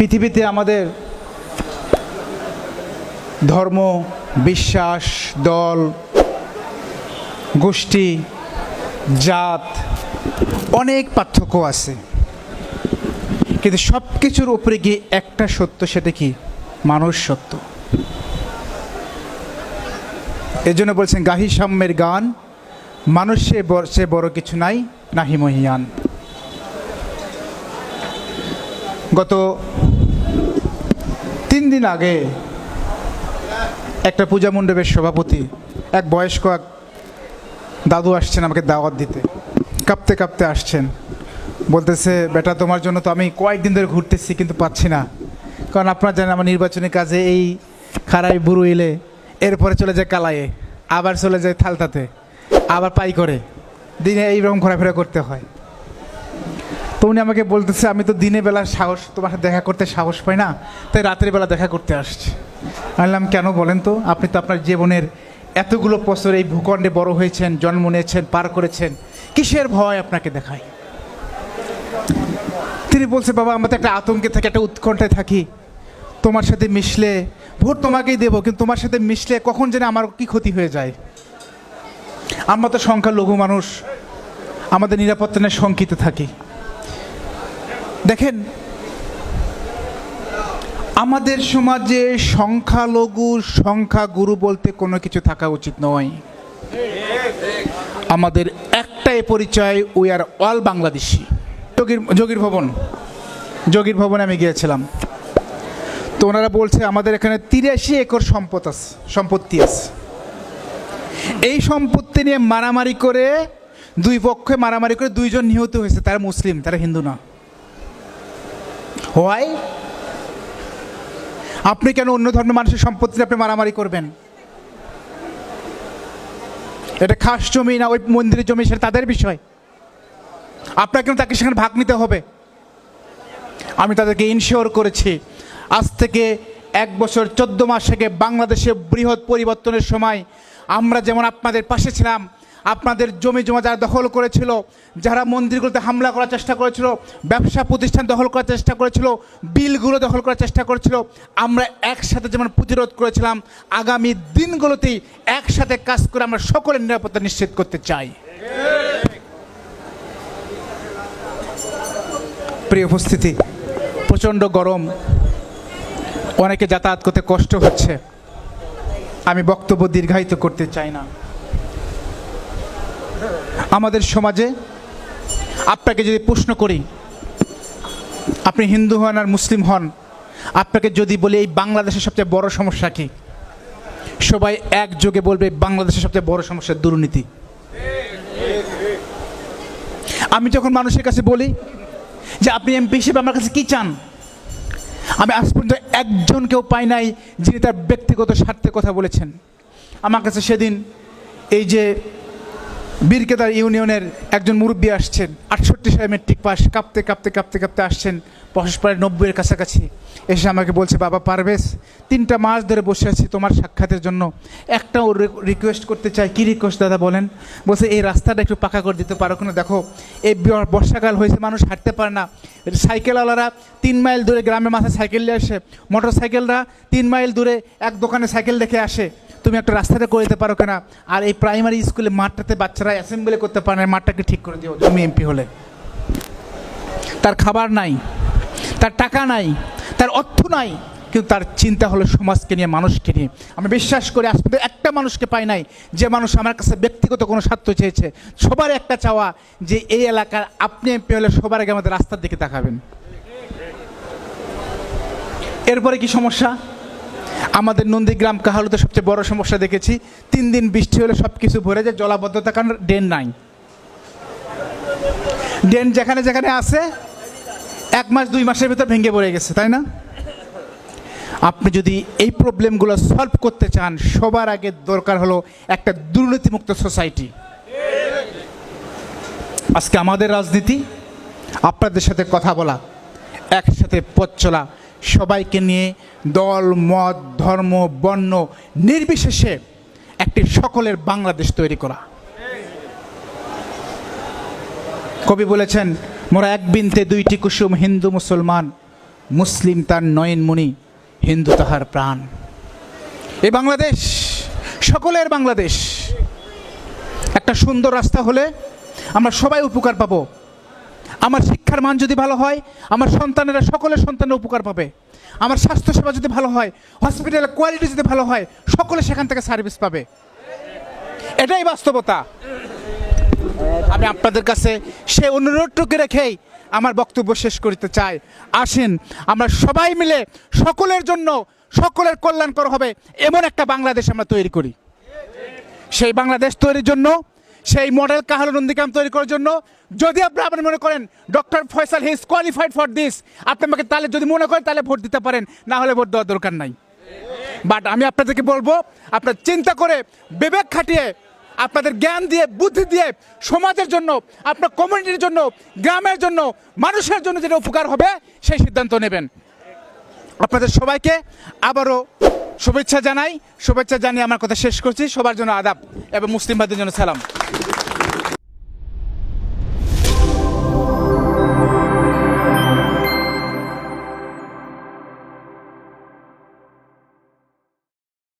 পৃথিবীতে আমাদের ধর্ম, বিশ্বাস, দল, গোষ্ঠী, জাত, অনেক পার্থক্য আছে। কিন্তু সব কিছুর উপরে গিয়ে একটা সত্য, সেটা কি? মানুষ সত্য। এজন্য বলছেন, গাহি সাম্যের গান, মানুষে সে বড় কিছু নাই, নাহি মহিয়ান। গত তিন দিন আগে একটা পূজা মণ্ডপের সভাপতি, এক বয়স্ক এক দাদু আসছেন আমাকে দাওয়াত দিতে। কাঁপতে কাঁপতে আসছেন। বলতেছে, বেটা, তোমার জন্য তো আমি কয়েকদিন ধরে ঘুরতেছি, কিন্তু পাচ্ছি না। কারণ আপনারা জানেন আমার নির্বাচনী কাজে এই খারাই বুড়ো এলে এরপরে চলে যায় কালায়ে আবার চলে যায় থালতাতে, আবার পাই করে। দিনে এইরকম ঘোরাফেরা করতে হয়। তো উনি আমাকে বলতেছে, আমি তো দিনে বেলা সাহস, তোমার সাথে দেখা করতে সাহস পাই না, তাই রাতের বেলা দেখা করতে আসছি। বললাম, কেন বলেন তো? আপনি তো আপনার জীবনের এতগুলো বছর এই ভূখণ্ডে বড় হয়েছেন, জন্ম নিয়েছেন, পার করেছেন। কিসের ভয় আপনাকে দেখায়? তিনি বলছে, বাবা, আমরা তো একটা আতঙ্কে থাকি, একটা উৎকণ্ঠায় থাকি। তোমার সাথে মিশলে ভোট তোমাকেই দেবো, কিন্তু তোমার সাথে মিশলে কখন যেন আমার কি ক্ষতি হয়ে যায়? আমরা তো সংখ্যালঘু মানুষ, আমাদের নিরাপত্তা নিয়ে শঙ্কিত থাকি। দেখেন, আমাদের সমাজে সংখ্যালঘু, সংখ্যাগুরু বলতে কোনো কিছু থাকা উচিত নয়। আমাদের একটাই পরিচয় উই আর অল বাংলাদেশি যোগীর যোগীর ভবন, যোগীর ভবনে আমি গিয়েছিলাম। তো ওনারা বলছে, আমাদের এখানে তিরাশি একর সম্পদ আছে সম্পত্তি আছে। এই সম্পত্তি নিয়ে মারামারি করে, দুই পক্ষে মারামারি করে দুইজন নিহত হয়েছে, তারা মুসলিম, তারা হিন্দু না। হোয়াই? আপনি কেন অন্য ধর্মের মানুষের সম্পত্তি আপনি মারামারি করবেন? এটা খাস জমি না, ওই মন্দিরের জমি সেটা তাদের বিষয়। আপনাকে কেন তাকে সেখানে ভাগ নিতে হবে। আমি তাদেরকে ইনশিওর করেছি। আজ থেকে এক বছর চোদ্দ মাস থেকে বাংলাদেশে বৃহৎ পরিবর্তনের সময় আমরা যেমন আপনাদের পাশে ছিলাম আপনাদের জমি জমা যারা দখল করেছিল, যারা মন্দিরগুলোতে হামলা করার চেষ্টা করেছিল, ব্যবসা প্রতিষ্ঠান দখল করার চেষ্টা করেছিল, বিলগুলো দখল করার চেষ্টা করেছিল, আমরা একসাথে যেমন প্রতিরোধ করেছিলাম, আগামী দিনগুলোতেই একসাথে কাজ করে আমরা সকলের নিরাপত্তা নিশ্চিত করতে চাই। প্রিয় উপস্থিতি, প্রচণ্ড গরম, অনেকে যাতায়াত করতে কষ্ট হচ্ছে। আমি বক্তব্য দীর্ঘায়িত করতে চাই না। আমাদের সমাজে আপনাকে যদি প্রশ্ন করি, আপনি হিন্দু হন আর মুসলিম হন, আপনাকে যদি বলি এই বাংলাদেশের সবচেয়ে বড় সমস্যা কি? সবাই একযোগে বলবে বাংলাদেশের সবচেয়ে বড় সমস্যা দুর্নীতি। আমি যখন মানুষের কাছে বলি যে আপনি এমপি হিসেবে আমার কাছে কি চান, আমি আজ পর্যন্ত একজনকেও পাই নাই যিনি তার ব্যক্তিগত স্বার্থে কথা বলেছেন। আমার কাছে সেদিন এই যে বীরকেদার ইউনিয়নের একজন মুরব্বী আসছেন, আটষট্টি সালে মেট্রিক পাস কাঁপতে কাঁপতে কাঁপতে কাঁপতে আসছেন বয়স নব্বইয়ের কাছাকাছি। এসে আমাকে বলছে, বাবা পারবেশ তিনটা মাস ধরে বসে আছি তোমার সাক্ষাতের জন্য। একটা ওর রিকোয়েস্ট করতে চাই। কী রিকোয়েস্ট দাদা বলেন? বলছে, এই রাস্তাটা একটু পাকা করে দিতে পারো কিনা? দেখো, এই বর্ষাকাল হয়েছে, মানুষ হাঁটতে পারে না। সাইকেলওয়ালারা তিন মাইল দূরে গ্রামের মাথায় সাইকেল নিয়ে আসে। মোটর সাইকেলরা তিন মাইল দূরে এক দোকানে সাইকেল দেখে আসে। তুমি একটা রাস্তাটা করে দিতে পারো কেনা? আর এই প্রাইমারি স্কুলে মাঠটাতে বাচ্চারা অ্যাসেম্বলি করতে পারে না মাঠটাকে ঠিক করে দিও, তুমি এমপি হলে। তার খাবার নাই, তার টাকা নাই, তার অর্থ নাই, কিন্তু তার চিন্তা হলো সমাজকে নিয়ে, মানুষকে নিয়ে। আমি বিশ্বাস করি, আজ পর্যন্ত একটা মানুষকে পাই নাই, যে মানুষ আমার কাছে ব্যক্তিগত কোনো স্বার্থ চেয়েছে। সবার একটা চাওয়া, যে এই এলাকার আপনি এমপি হলে সবার আগে আমাদের রাস্তার দিকে তাকাবেন। এরপরে কি সমস্যা? আমাদের নন্দীগ্রাম কাহালুতে সবচেয়ে বড় সমস্যা দেখেছি, তিন দিন বৃষ্টি হলে সব কিছু ভরে যায়, জলাবদ্ধতা, কারণ ড্রেন নাই। ড্রেন যেখানে যেখানে আছে, এক মাস, দুই মাসের ভিতর ভেঙে পড়ে গেছে, তাই না? আপনি যদি এই প্রবলেমগুলো সলভ করতে চান, সবার আগে দরকার হলো একটা দুর্নীতিমুক্ত সোসাইটি। আজকে আমাদের রাজনীতি, আপনাদের সাথে কথা বলা, একসাথে পথ চলা সবাইকে নিয়ে দল, মত, ধর্ম, বর্ণ নির্বিশেষে একটি সকলের বাংলাদেশ তৈরি করা। কবি বলেছেন, মোরা এক বিনতে দুইটি কুসুম, হিন্দু, মুসলমান, মুসলিম তার নয়নমণি হিন্দু তাহার প্রাণ। এই বাংলাদেশ, সকলের বাংলাদেশ। একটা সুন্দর রাস্তা হলে আমরা সবাই উপকার পাবো। আমার শিক্ষার মান যদি ভালো হয়, আমার সন্তানেরা সকলের সন্তানের উপকার পাবে। আমার স্বাস্থ্যসেবা যদি ভালো হয় হসপিটালের কোয়ালিটি যদি ভালো হয়, সকলে সেখান থেকে সার্ভিস পাবে। এটাই বাস্তবতা। আমি আপনাদের কাছে সে অনুরোধটুকু রেখেই আমার বক্তব্য শেষ করতে চাই। আসেন, আমরা সবাই মিলে সকলের জন্য সকলের কল্যাণকর হবে এমন একটা বাংলাদেশ আমরা তৈরি করি। সেই বাংলাদেশ তৈরির জন্য সেই মডেল কাহালু নন্দীকাম তৈরি করার জন্য। যদি আপনি আপনি মনে করেন, doctor Faisal he is qualified for this আপনি আমাকে তাহলে যদি মনে করেন, তাহলে ভোট দিতে পারেন, না হলে ভোট দেওয়ার দরকার নাই। বাট আমি আপনাদেরকে বলব, আপনার চিন্তা করে বিবেক খাটিয়ে, আপনাদের জ্ঞান দিয়ে, বুদ্ধি দিয়ে, সমাজের জন্য, আপনার কমিউনিটির জন্য, গ্রামের জন্য, মানুষের জন্য যেটা উপকার হবে, সেই সিদ্ধান্ত নেবেন। আপনাদের সবাইকে আবারও শুভেচ্ছা জানাই। শুভেচ্ছা জানিয়ে আমার কথা শেষ করছি। সবার জন্য আদাব এবং মুসলিমবাদের জন্য সালাম।